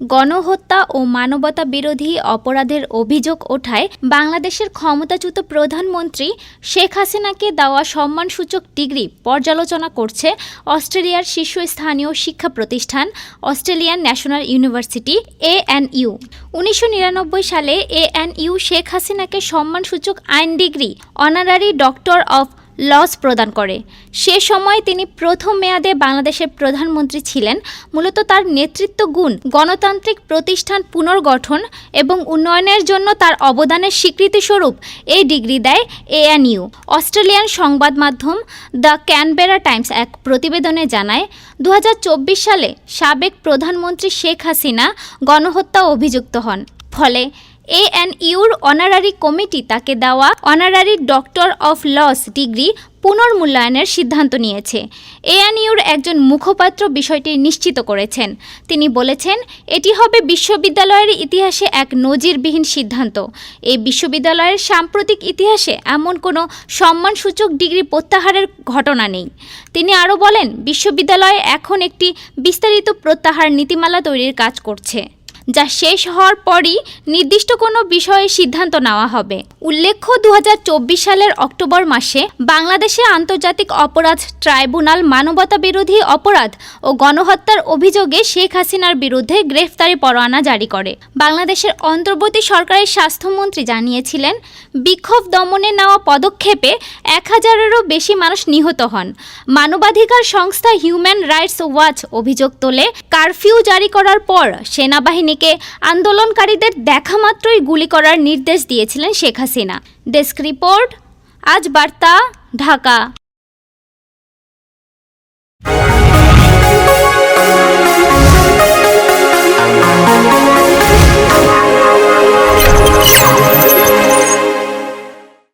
গণহত্যা ও মানবতা বিরোধী অপরাধের অভিযোগ ওঠায় বাংলাদেশের ক্ষমতাচ্যুত প্রধানমন্ত্রী শেখ হাসিনাকে দেওয়া সম্মানসূচক ডিগ্রি পর্যালোচনা করছে অস্ট্রেলিয়ার শীর্ষস্থানীয় শিক্ষা প্রতিষ্ঠান অস্ট্রেলিয়ান ন্যাশনাল ইউনিভার্সিটি, এএনইউ। উনিশশো নিরানব্বই সালে এএনইউ শেখ হাসিনাকে সম্মানসূচক আইন degree, honorary doctor of laws প্রদান করে। সে সময় তিনি প্রথম মেয়াদে বাংলাদেশের প্রধানমন্ত্রী ছিলেন। মূলত তার নেতৃত্ব গুণ গণতান্ত্রিক প্রতিষ্ঠান পুনর্গঠন এবং উন্নয়নের জন্য তার অবদানের স্বীকৃতিস্বরূপ এই ডিগ্রি দেয় এএনইউ। অস্ট্রেলিয়ান সংবাদ মাধ্যম দ্য ক্যানবেরা টাইমস এক প্রতিবেদনে জানায় দু হাজার চব্বিশ সালে সাবেক প্রধানমন্ত্রী শেখ হাসিনা গণহত্যা অভিযুক্ত হন। ফলে এএনইউর অনারারি কমিটি তাকে দেওয়া honorary doctor of laws degree পুনর্মূল্যায়নের সিদ্ধান্ত নিয়েছে। এএনইউর একজন মুখপাত্র বিষয়টি নিশ্চিত করেছেন। তিনি বলেছেন, এটি হবে বিশ্ববিদ্যালয়ের ইতিহাসে এক নজিরবিহীন সিদ্ধান্ত। এই বিশ্ববিদ্যালয়ের সাম্প্রতিক ইতিহাসে এমন কোনো সম্মানসূচক ডিগ্রি প্রত্যাহারের ঘটনা নেই। তিনি আরও বলেন, বিশ্ববিদ্যালয়ে এখন একটি বিস্তারিত প্রত্যাহার নীতিমালা তৈরির কাজ করছে। যা শেষ হওয়ার পরই নির্দিষ্ট কোনো বিষয়ে সিদ্ধান্ত নেওয়া হবে। উল্লেখ্য দু হাজার চব্বিশ সালের অক্টোবর মাসে বাংলাদেশে আন্তর্জাতিক অপরাধ ট্রাইব্যুনাল মানবতা বিরোধী অপরাধ ও গণহত্যার অভিযোগে শেখ হাসিনার বিরুদ্ধে গ্রেফতারি পরোয়ানা জারি করে। বাংলাদেশের অন্তর্বর্তী সরকারের স্বাস্থ্যমন্ত্রী জানিয়েছিলেন, বিক্ষোভ দমনে নেওয়া পদক্ষেপে এক হাজারেরও বেশি মানুষ নিহত হন। মানবাধিকার সংস্থা হিউম্যান রাইটস ওয়াচ অভিযোগ তোলে, কারফিউ জারি করার পর সেনাবাহিনীকে আন্দোলনকারীদের দেখা মাত্রই গুলি করার নির্দেশ দিয়েছিলেন শেখ হাসিনা। ডেস্ক রিপোর্ট, আজ বার্তা, ঢাকা।